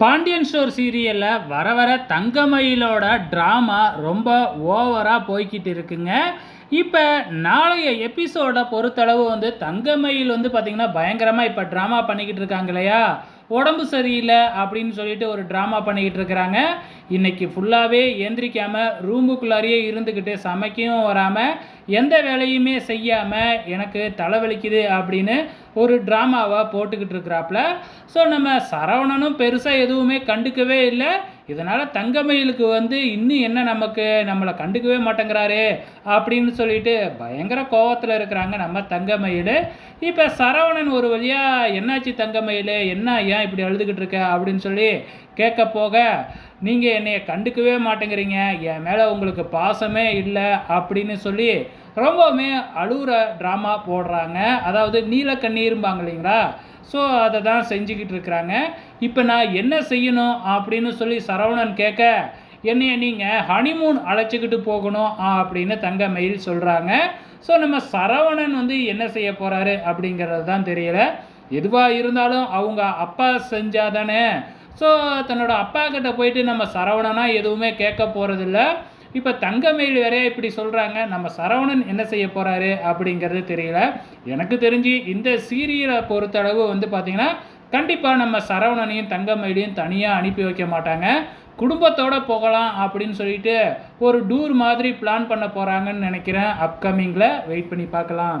Pandian store சீரியலில் வர வர தங்கமயிலோட ட்ராமா ரொம்ப ஓவராக போய்கிட்டு இருக்குங்க. இப்போ நாளைய எபிசோட பொறுத்தளவு வந்து தங்கமயில் வந்து பார்த்திங்கன்னா பயங்கரமாக இப்போ ட்ராமா பண்ணிக்கிட்டு இருக்காங்க இல்லையா? உடம்பு சரியில்லை அப்படின்னு சொல்லிட்டு ஒரு ட்ராமா பண்ணிக்கிட்டு இருக்கிறாங்க. இன்னைக்கு ஃபுல்லாகவே எந்திரிக்காமல் ரூமுக்குள்ளாரியே இருந்துக்கிட்டு சமைக்கவும் வராமல் எந்த வேலையுமே செய்யாமல் எனக்கு தலைவலிக்குது அப்படின்னு ஒரு ட்ராமாவை போட்டுக்கிட்டு இருக்கிறாப்புல ஸோ நம்ம சரவணனும் பெருசாக எதுவுமே கண்டுக்கவே இல்லை. இதனால் தங்கமயிலுக்கு வந்து இன்னும் என்ன நமக்கு? நம்மளை கண்டுக்கவே மாட்டேங்கிறாரு அப்படின்னு சொல்லிட்டு பயங்கர கோவத்தில் இருக்கிறாங்க நம்ம தங்கமயில். இப்போ சரவணன் ஒரு வழியாக என்னாச்சு தங்கமயில்? என்ன ஏன் இப்படி அழுதுகிட்டு இருக்க? அப்படின்னு சொல்லி கேட்க போக நீங்கள் என்னைய கண்டுக்கவே மாட்டேங்கிறீங்க. என் மேலே உங்களுக்கு பாசமே இல்லை. அப்படின்னு சொல்லி ரொம்பவுமே அழுகுற ட்ராமா போடுறாங்க. அதாவது நீலக்கண்ணீரும்பாங்க இல்லைங்களா? ஸோ அதை தான் செஞ்சுக்கிட்டு இருக்கிறாங்க இப்போ நான் என்ன செய்யணும் அப்படின்னு சொல்லி சரவணன் கேட்க என்னைய நீங்கள் ஹனிமூன் அழைச்சிக்கிட்டு போகணும் அப்படின்னு தங்க மயில் சொல்கிறாங்க ஸோ நம்ம சரவணன் வந்து என்ன செய்ய போகிறாரு அப்படிங்கிறது தான் தெரியல. எதுவாக இருந்தாலும் அவங்க அப்பா செஞ்சாதானே. ஸோ தன்னோட அப்பா கிட்ட போயிட்டு நம்ம சரவணனா எதுவுமே கேட்க போகிறதில்ல இப்போ தங்கமயில் வேறையா இப்படி சொல்கிறாங்க நம்ம சரவணன் என்ன செய்ய போகிறாரு அப்படிங்கிறது தெரியல. எனக்கு தெரிஞ்சு இந்த சீரியலை பொறுத்தளவு வந்து பார்த்திங்கன்னா கண்டிப்பாக நம்ம சரவணனையும் தங்கமயிலையும் தனியாக அனுப்பி வைக்க மாட்டாங்க. குடும்பத்தோடு போகலாம் அப்படின்னு சொல்லிட்டு ஒரு டூர் மாதிரி பிளான் பண்ண போகிறாங்கன்னு நினைக்கிறேன். அப்கமிங்கில் வெயிட் பண்ணி பார்க்கலாம்.